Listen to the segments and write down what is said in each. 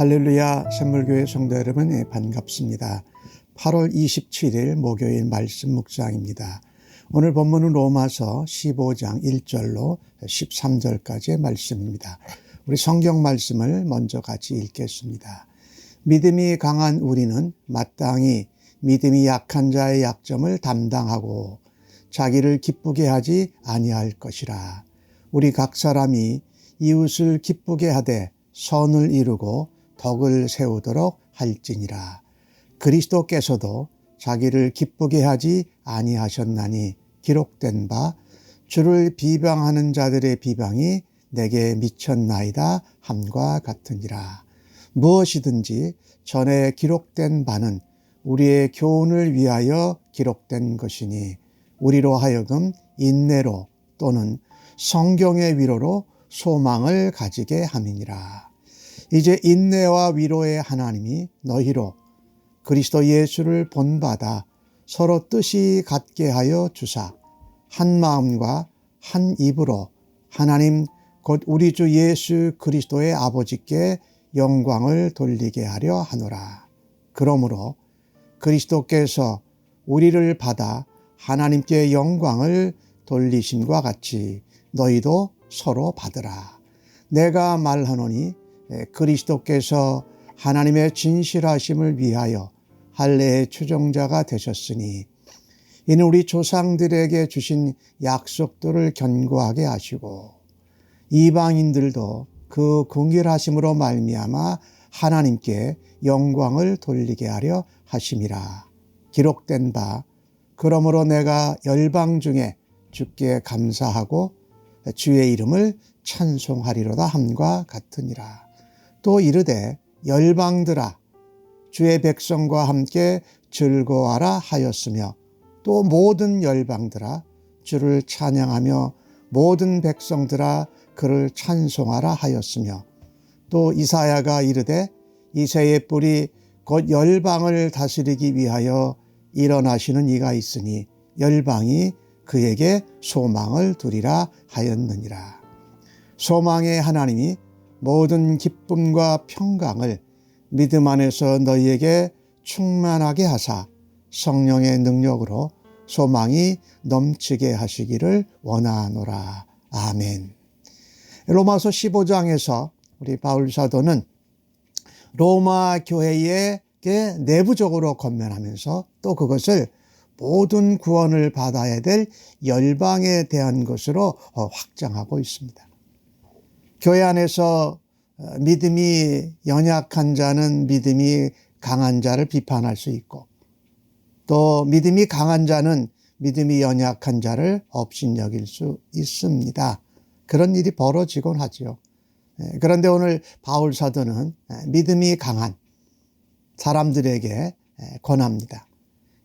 할렐루야 샘물교회 성도 여러분 예, 반갑습니다. 8월 27일 목요일 말씀 묵상입니다. 오늘 본문은 로마서 15장 1절로 13절까지의 말씀입니다. 우리 성경 말씀을 먼저 같이 읽겠습니다. 믿음이 강한 우리는 마땅히 믿음이 약한 자의 약점을 담당하고 자기를 기쁘게 하지 아니할 것이라. 우리 각 사람이 이웃을 기쁘게 하되 선을 이루고 덕을 세우도록 할지니라. 그리스도께서도 자기를 기쁘게 하지 아니하셨나니 기록된 바 주를 비방하는 자들의 비방이 내게 미쳤나이다 함과 같으니라. 무엇이든지 전에 기록된 바는 우리의 교훈을 위하여 기록된 것이니 우리로 하여금 인내로 또는 성경의 위로로 소망을 가지게 함이니라. 이제 인내와 위로의 하나님이 너희로 그리스도 예수를 본받아 서로 뜻이 같게 하여 주사 한 마음과 한 입으로 하나님 곧 우리 주 예수 그리스도의 아버지께 영광을 돌리게 하려 하노라. 그러므로 그리스도께서 우리를 받아 하나님께 영광을 돌리심과 같이 너희도 서로 받으라. 내가 말하노니 그리스도께서 하나님의 진실하심을 위하여 할례의 추종자가 되셨으니 이는 우리 조상들에게 주신 약속들을 견고하게 하시고 이방인들도 그 궁결하심으로 말미암아 하나님께 영광을 돌리게 하려 하심이라. 기록된 바 그러므로 내가 열방 중에 주께 감사하고 주의 이름을 찬송하리로다 함과 같으니라 또 이르되 열방들아 주의 백성과 함께 즐거워하라 하였으며 또 모든 열방들아 주를 찬양하며 모든 백성들아 그를 찬송하라 하였으며 또 이사야가 이르되 이새의 뿔이 곧 열방을 다스리기 위하여 일어나시는 이가 있으니 열방이 그에게 소망을 두리라 하였느니라. 소망의 하나님이 모든 기쁨과 평강을 믿음 안에서 너희에게 충만하게 하사 성령의 능력으로 소망이 넘치게 하시기를 원하노라. 아멘. 로마서 15장에서 우리 바울 사도는 로마 교회에 내부적으로 건면하면서 또 그것을 모든 구원을 받아야 될 열방에 대한 것으로 확장하고 있습니다. 교회 안에서 믿음이 연약한 자는 믿음이 강한 자를 비판할 수 있고 또 믿음이 강한 자는 믿음이 연약한 자를 업신여길 수 있습니다. 그런 일이 벌어지곤 하지요. 예, 그런데 오늘 바울 사도는 예, 믿음이 강한 사람들에게 예, 권합니다.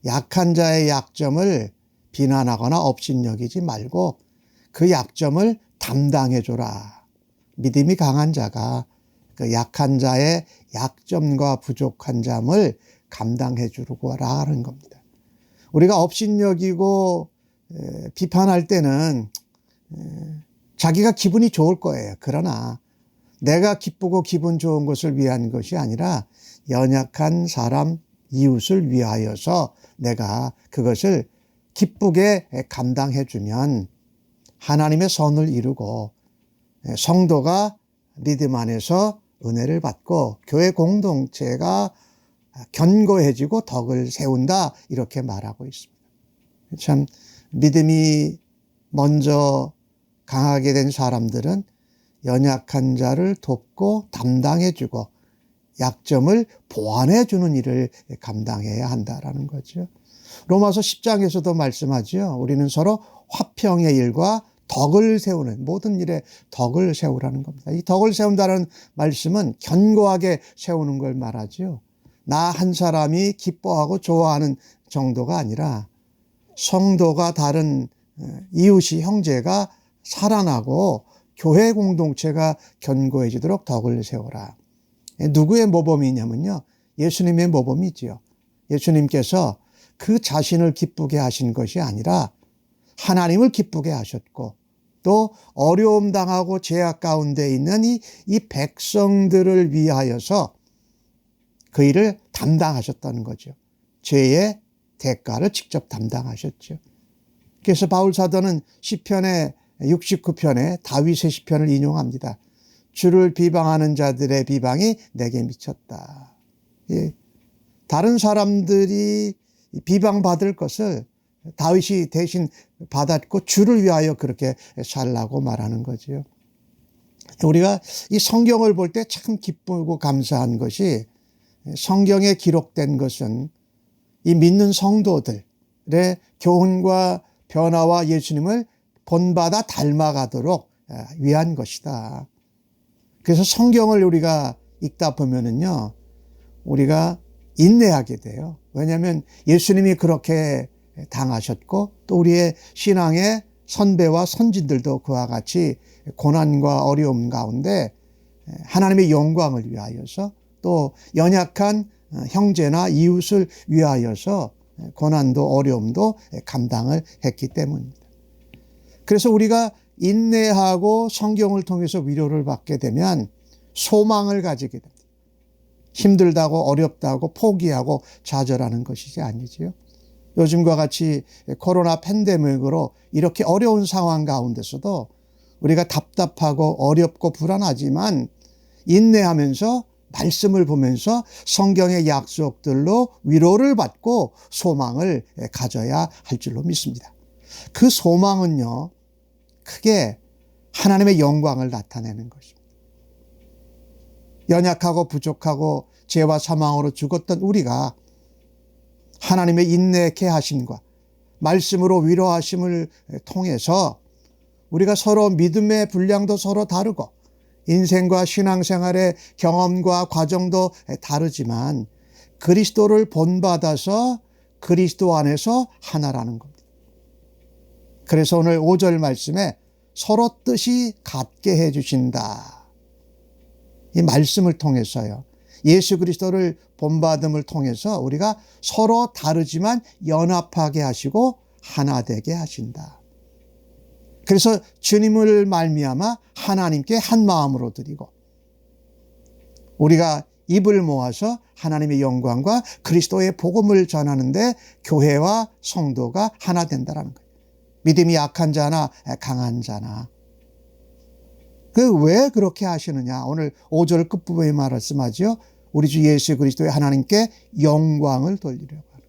약한 자의 약점을 비난하거나 업신여기지 말고 그 약점을 담당해 줘라. 믿음이 강한 자가 그 약한 자의 약점과 부족한 점을 감당해 주고 하는 겁니다. 우리가 업신여기고 비판할 때는 자기가 기분이 좋을 거예요. 그러나 내가 기쁘고 기분 좋은 것을 위한 것이 아니라 연약한 사람 이웃을 위하여서 내가 그것을 기쁘게 감당해 주면 하나님의 선을 이루고 성도가 믿음 안에서 은혜를 받고 교회 공동체가 견고해지고 덕을 세운다 이렇게 말하고 있습니다. 참 믿음이 먼저 강하게 된 사람들은 연약한 자를 돕고 담당해 주고 약점을 보완해 주는 일을 감당해야 한다라는 거죠. 로마서 10장에서도 말씀하죠. 우리는 서로 화평의 일과 덕을 세우는 모든 일에 덕을 세우라는 겁니다. 이 덕을 세운다는 말씀은 견고하게 세우는 걸 말하죠. 나한 사람이 기뻐하고 좋아하는 정도가 아니라 성도가 다른 어, 이웃이 형제가 살아나고 교회 공동체가 견고해지도록 덕을 세워라. 누구의 모범이냐면요. 예수님의 모범이지요. 예수님께서 그 자신을 기쁘게 하신 것이 아니라 하나님을 기쁘게 하셨고 또 어려움 당하고 죄악 가운데 있는 이, 이 백성들을 위하여서 그 일을 담당하셨다는 거죠. 죄의 대가를 직접 담당하셨죠. 그래서 바울 사도는 시편의 69편에 다윗의 시편을 인용합니다. 주를 비방하는 자들의 비방이 내게 미쳤다. 예. 다른 사람들이 비방받을 것을 다윗이 대신 받았고 주를 위하여 그렇게 살라고 말하는 거지요. 우리가 이 성경을 볼 때 참 기쁘고 감사한 것이 성경에 기록된 것은 이 믿는 성도들의 교훈과 변화와 예수님을 본받아 닮아가도록 위한 것이다. 그래서 성경을 우리가 읽다 보면은요, 우리가 인내하게 돼요. 왜냐하면 예수님이 그렇게 당하셨고 또 우리의 신앙의 선배와 선진들도 그와 같이 고난과 어려움 가운데 하나님의 영광을 위하여서 또 연약한 형제나 이웃을 위하여서 고난도 어려움도 감당을 했기 때문입니다. 그래서 우리가 인내하고 성경을 통해서 위로를 받게 되면 소망을 가지게 됩니다. 힘들다고 어렵다고 포기하고 좌절하는 것이지 아니지요. 요즘과 같이 코로나 팬데믹으로 이렇게 어려운 상황 가운데서도 우리가 답답하고 어렵고 불안하지만 인내하면서 말씀을 보면서 성경의 약속들로 위로를 받고 소망을 가져야 할 줄로 믿습니다. 그 소망은요, 크게 하나님의 영광을 나타내는 것입니다. 연약하고 부족하고 죄와 사망으로 죽었던 우리가 하나님의 인내케 하심과 말씀으로 위로하심을 통해서 우리가 서로 믿음의 분량도 서로 다르고 인생과 신앙생활의 경험과 과정도 다르지만 그리스도를 본받아서 그리스도 안에서 하나라는 겁니다. 그래서 오늘 5절 말씀에 서로 뜻이 같게 해주신다. 이 말씀을 통해서요. 예수 그리스도를 본받음을 통해서 우리가 서로 다르지만 연합하게 하시고 하나 되게 하신다. 그래서 주님을 말미암아 하나님께 한 마음으로 드리고 우리가 입을 모아서 하나님의 영광과 그리스도의 복음을 전하는데 교회와 성도가 하나 된다는 거예요. 믿음이 약한 자나 강한 자나. 그 왜 그렇게 하시느냐? 오늘 5절 끝부분에 말씀하죠. 우리 주 예수 그리스도의 하나님께 영광을 돌리려고 하는.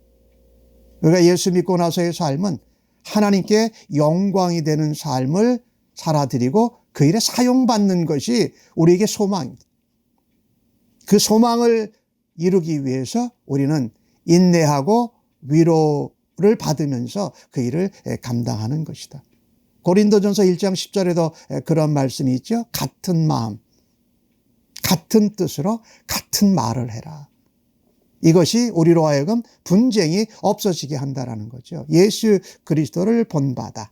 우리가 예수 믿고 나서의 삶은 하나님께 영광이 되는 삶을 살아드리고 그 일에 사용받는 것이 우리에게 소망입니다. 그 소망을 이루기 위해서 우리는 인내하고 위로를 받으면서 그 일을 감당하는 것이다. 고린도전서 1장 10절에도 그런 말씀이 있죠. 같은 마음, 같은 뜻으로 같은 말을 해라. 이것이 우리로 하여금 분쟁이 없어지게 한다라는 거죠. 예수 그리스도를 본받아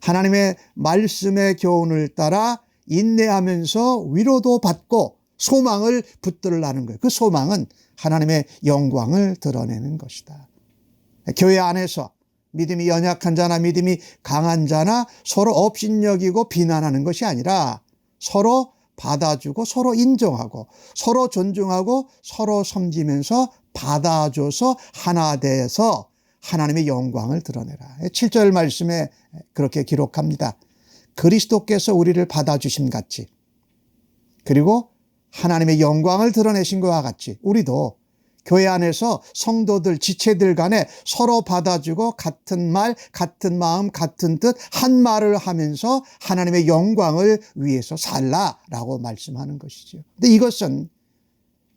하나님의 말씀의 교훈을 따라 인내하면서 위로도 받고 소망을 붙들라는 거예요. 그 소망은 하나님의 영광을 드러내는 것이다. 교회 안에서 믿음이 연약한 자나 믿음이 강한 자나 서로 업신여기고 비난하는 것이 아니라 서로 받아주고 서로 인정하고 서로 존중하고 서로 섬기면서 받아줘서 하나 돼서 하나님의 영광을 드러내라. 7절 말씀에 그렇게 기록합니다. 그리스도께서 우리를 받아주심 같이 그리고 하나님의 영광을 드러내신 것과 같이 우리도 교회 안에서 성도들, 지체들 간에 서로 받아주고 같은 말, 같은 마음, 같은 뜻, 한 말을 하면서 하나님의 영광을 위해서 살라라고 말씀하는 것이죠. 근데 이것은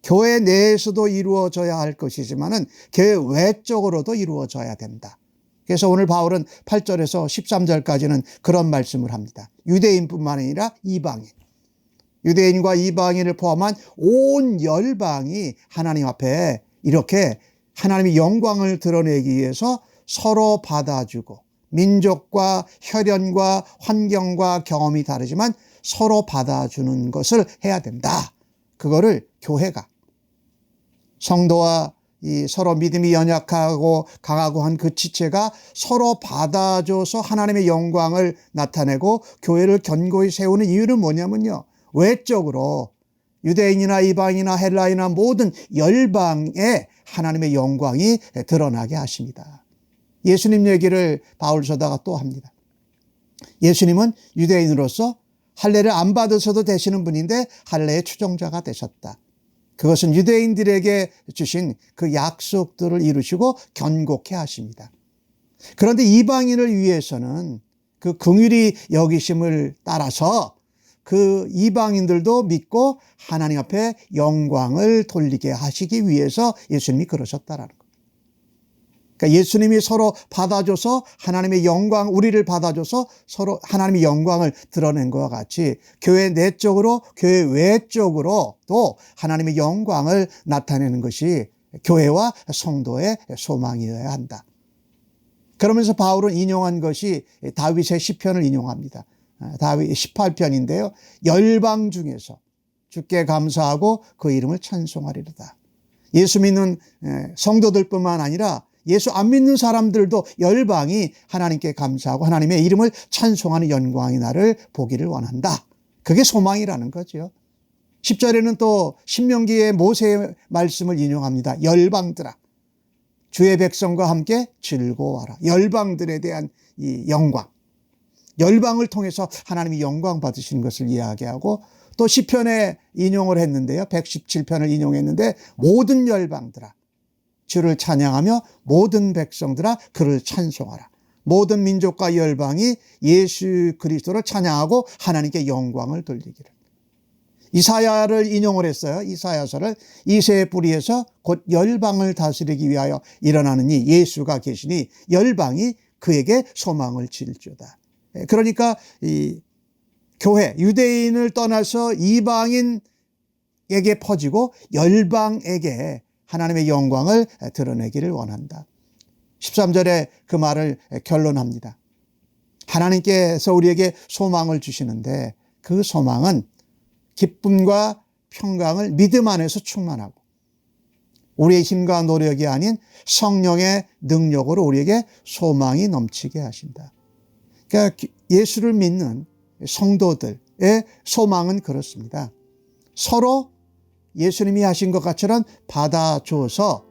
교회 내에서도 이루어져야 할 것이지만은 교회 외적으로도 이루어져야 된다. 그래서 오늘 바울은 8절에서 13절까지는 그런 말씀을 합니다. 유대인뿐만 아니라 이방인. 유대인과 이방인을 포함한 온 열방이 하나님 앞에 이렇게 하나님의 영광을 드러내기 위해서 서로 받아주고 민족과 혈연과 환경과 경험이 다르지만 서로 받아주는 것을 해야 된다. 그거를 교회가 성도와 이 서로 믿음이 연약하고 강하고 한 그 지체가 서로 받아줘서 하나님의 영광을 나타내고 교회를 견고히 세우는 이유는 뭐냐면요. 외적으로 유대인이나 이방이나 헬라이나 모든 열방에 하나님의 영광이 드러나게 하십니다. 예수님 얘기를 바울 서다가 또 합니다. 예수님은 유대인으로서 할례를 안 받으셔도 되시는 분인데 할례의 추종자가 되셨다. 그것은 유대인들에게 주신 그 약속들을 이루시고 견고케 하십니다. 그런데 이방인을 위해서는 그 긍휼이 여기심을 따라서 그 이방인들도 믿고 하나님 앞에 영광을 돌리게 하시기 위해서 예수님이 그러셨다라는 거예요. 그러니까 예수님이 서로 받아줘서 하나님의 영광, 우리를 받아줘서 서로 하나님의 영광을 드러낸 것과 같이 교회 내적으로, 교회 외적으로 또 하나님의 영광을 나타내는 것이 교회와 성도의 소망이어야 한다. 그러면서 바울은 인용한 것이 다윗의 시편을 인용합니다. 다윗 18편인데요. 열방 중에서 주께 감사하고 그 이름을 찬송하리로다. 예수 믿는 성도들뿐만 아니라 예수 안 믿는 사람들도 열방이 하나님께 감사하고 하나님의 이름을 찬송하는 영광이 나를 보기를 원한다. 그게 소망이라는 거죠. 10절에는 또 신명기의 모세의 말씀을 인용합니다. 열방들아. 주의 백성과 함께 즐거워하라. 열방들에 대한 이 영광. 열방을 통해서 하나님이 영광 받으시는 것을 이야기하고 또 시편에 인용을 했는데요. 117편을 인용했는데 모든 열방들아 주를 찬양하며 모든 백성들아 그를 찬송하라. 모든 민족과 열방이 예수 그리스도를 찬양하고 하나님께 영광을 돌리기를. 이사야를 인용을 했어요. 이사야서를 이세의 뿌리에서 곧 열방을 다스리기 위하여 일어나는 이 예수가 계시니 열방이 그에게 소망을 질주다. 예, 그러니까 이 교회 유대인을 떠나서 이방인에게 퍼지고 열방에게 하나님의 영광을 드러내기를 원한다. 13절에 그 말을 결론합니다. 하나님께서 우리에게 소망을 주시는데 그 소망은 기쁨과 평강을 믿음 안에서 충만하고 우리의 힘과 노력이 아닌 성령의 능력으로 우리에게 소망이 넘치게 하신다. 그러니까 예수를 믿는 성도들의 소망은 그렇습니다. 서로 예수님이 하신 것 같처럼 받아줘서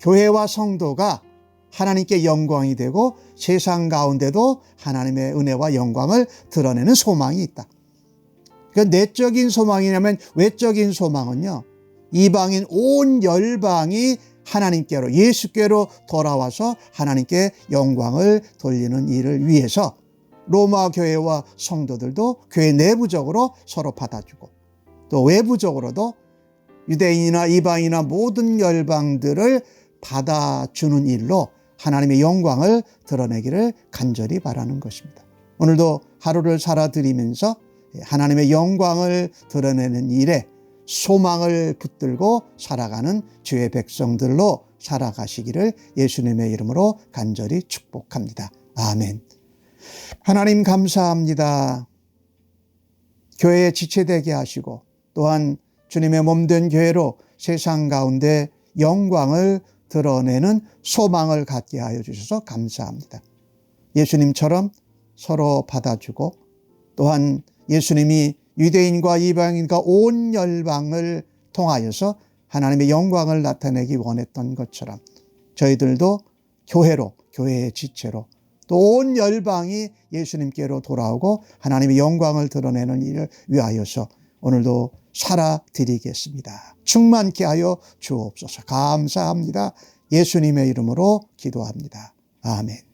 교회와 성도가 하나님께 영광이 되고 세상 가운데도 하나님의 은혜와 영광을 드러내는 소망이 있다. 그 내적인 소망이냐면 외적인 소망은요. 이방인 온 열방이 하나님께로 예수께로 돌아와서 하나님께 영광을 돌리는 일을 위해서 로마 교회와 성도들도 교회 내부적으로 서로 받아주고 또 외부적으로도 유대인이나 이방이나 모든 열방들을 받아주는 일로 하나님의 영광을 드러내기를 간절히 바라는 것입니다. 오늘도 하루를 살아드리면서 하나님의 영광을 드러내는 일에 소망을 붙들고 살아가는 주의 백성들로 살아가시기를 예수님의 이름으로 간절히 축복합니다. 아멘. 하나님 감사합니다. 교회에 지체되게 하시고 또한 주님의 몸된 교회로 세상 가운데 영광을 드러내는 소망을 갖게 하여 주셔서 감사합니다. 예수님처럼 서로 받아주고 또한 예수님이 유대인과 이방인과 온 열방을 통하여서 하나님의 영광을 나타내기 원했던 것처럼 저희들도 교회로, 교회의 지체로 또 온 열방이 예수님께로 돌아오고 하나님의 영광을 드러내는 일을 위하여서 오늘도 살아드리겠습니다. 충만케 하여 주옵소서. 감사합니다. 예수님의 이름으로 기도합니다. 아멘.